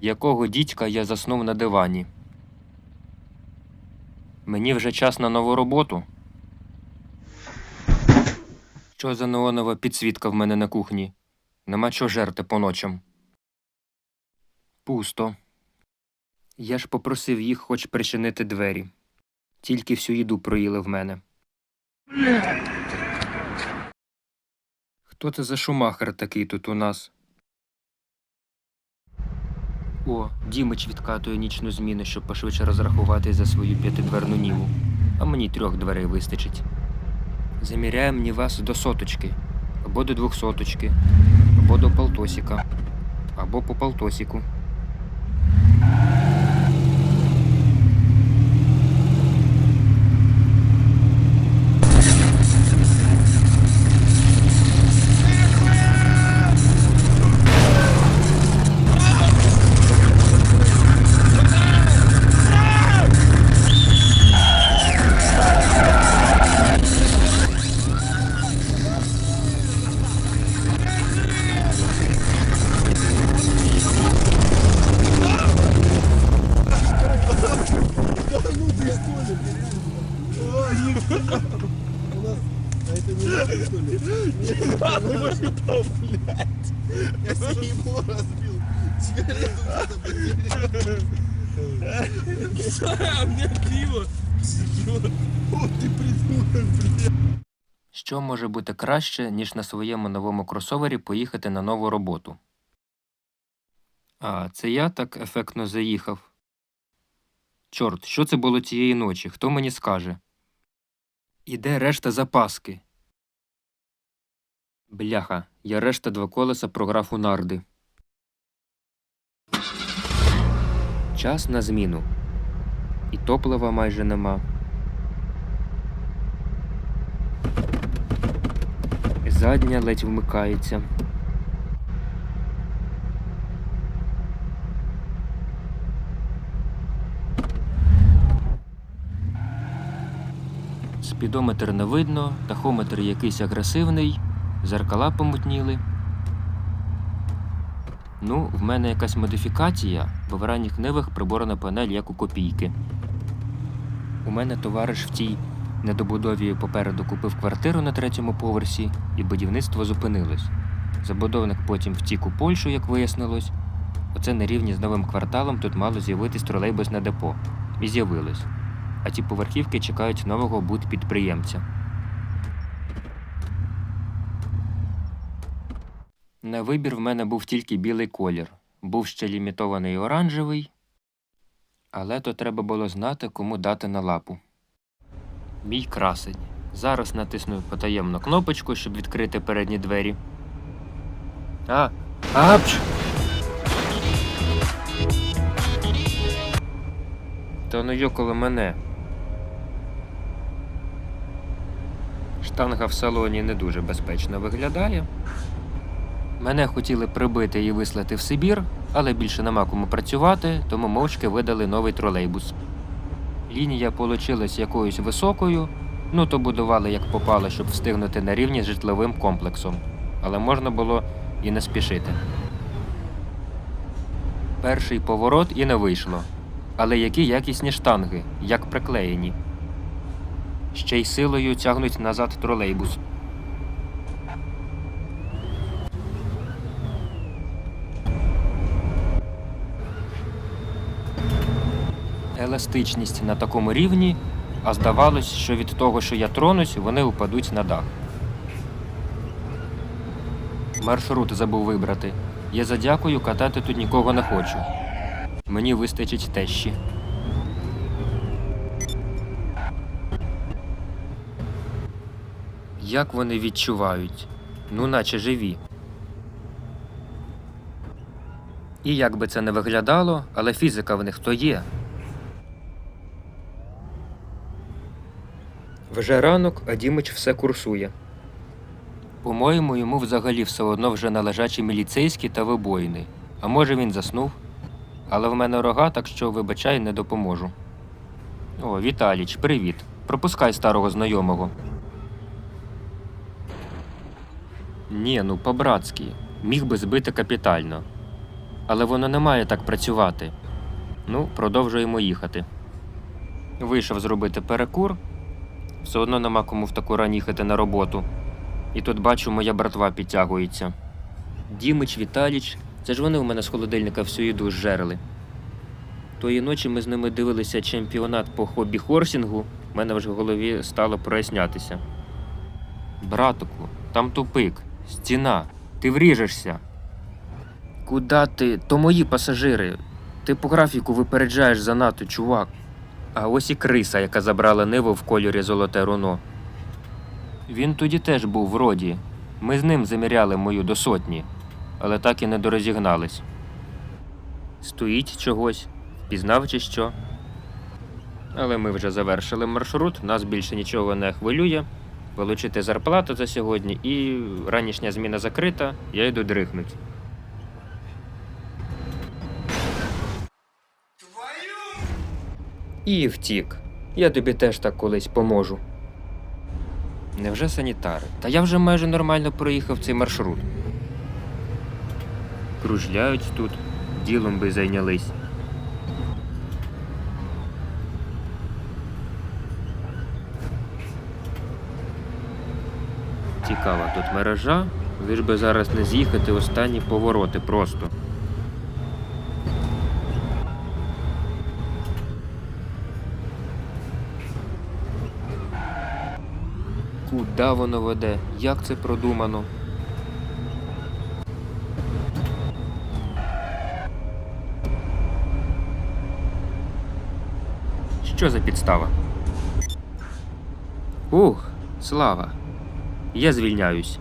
Якого дідька я заснув на дивані? Мені вже час на нову роботу. Що за неонова підсвітка в мене на кухні? Нема чого жерти по ночам. Пусто. Я ж попросив їх хоч причинити двері. Тільки всю їду проїли в мене. Хто це за шумахер такий тут у нас? О, Дімич відкатує нічну зміну, щоб пошвидше розрахувати за свою п'ятидверну ніву. А мені трьох дверей вистачить. Заміряє мені вас до соточки, або до двохсоточки, або до полтосіка, або по полтосіку. Я съебу разбил. Блядь. Що може бути краще, ніж на своєму новому кросовері поїхати на нову роботу? А, це я так ефектно заїхав. Чорт, що це було тієї ночі? Хто мені скаже? І де решта запаски? Бляха, я решта два колеса програв у нарди. Час на зміну. І топлива майже нема. Задня ледь вмикається. Спідометр не видно, тахометр якийсь агресивний, зеркала помутніли. Ну, в мене якась модифікація, бо в ранніх нивах приборна панель як у копійки. У мене товариш в тій недобудові попереду купив квартиру на третьому поверсі, і будівництво зупинилось. Забудовник потім втік у Польщу, як вияснилось. Оце на рівні з новим кварталом тут мало з'явитись тролейбусне депо. І з'явилось. А ті поверхівки чекають нового будпідприємця. На вибір в мене був тільки білий колір. Був ще лімітований оранжевий, але то треба було знати, кому дати на лапу. Мій красень. Зараз натисну потаємну кнопочку, щоб відкрити передні двері. А, апч! Та ну йоколо мене. Штанга в салоні не дуже безпечно виглядає. Мене хотіли прибити і вислати в Сибір, але більше нема кому працювати, тому мовчки видали новий тролейбус. Лінія получилась якоюсь високою, ну то будували як попало, щоб встигнути на рівні з житловим комплексом. Але можна було і не спішити. Перший поворот і не вийшло. Але які якісні штанги, як приклеєні. Ще й силою тягнуть назад тролейбус. Еластичність на такому рівні, а здавалось, що від того, що я тронусь, вони упадуть на дах. Маршрут забув вибрати. Я задякую, катати тут нікого не хочу. Мені вистачить тещі. Як вони відчувають? Ну, наче живі. І як би це не виглядало, але фізика в них то є. Вже ранок, а Дімич все курсує. По-моєму, йому взагалі все одно вже на лежачі міліцейські та вибоїни. А може він заснув? Але в мене рога, так що, вибачай, не допоможу. О, Віталіч, привіт. Пропускай старого знайомого. Ні, ну по-братськи. Міг би збити капітально. але воно не має так працювати. Ну, продовжуємо їхати. Вийшов зробити перекур. Все одно нема кому в таку рань їхати на роботу. І тут бачу, моя братва підтягується. Дімич, Віталіч, це ж вони у мене з холодильника всю їду зжерли. Тої ночі ми з ними дивилися чемпіонат по хобі хорсінгу. У мене вже в голові стало прояснятися. Братику, там тупик, стіна, ти вріжешся. Куда ти? То мої пасажири. Ти по графіку випереджаєш занадто, чувак. А ось і криса, яка забрала ниву в кольорі золоте руно. Він тоді теж був в роді. Ми з ним заміряли мою до сотні, але так і не дорозігнались. Стоїть чогось, впізнав чи що. Але ми вже завершили маршрут, нас більше нічого не хвилює. Получити зарплату за сьогодні і ранішня зміна закрита, я йду дрихнуть. І втік. Я тобі теж так колись поможу. Невже санітари? Та я вже майже нормально проїхав цей маршрут. Кружляють тут, ділом би зайнялись. Цікава тут мережа, лиш би зараз не з'їхати останні повороти просто. Куда воно веде? Як це продумано? Що за підстава? Ух, слава. Я звільняюсь.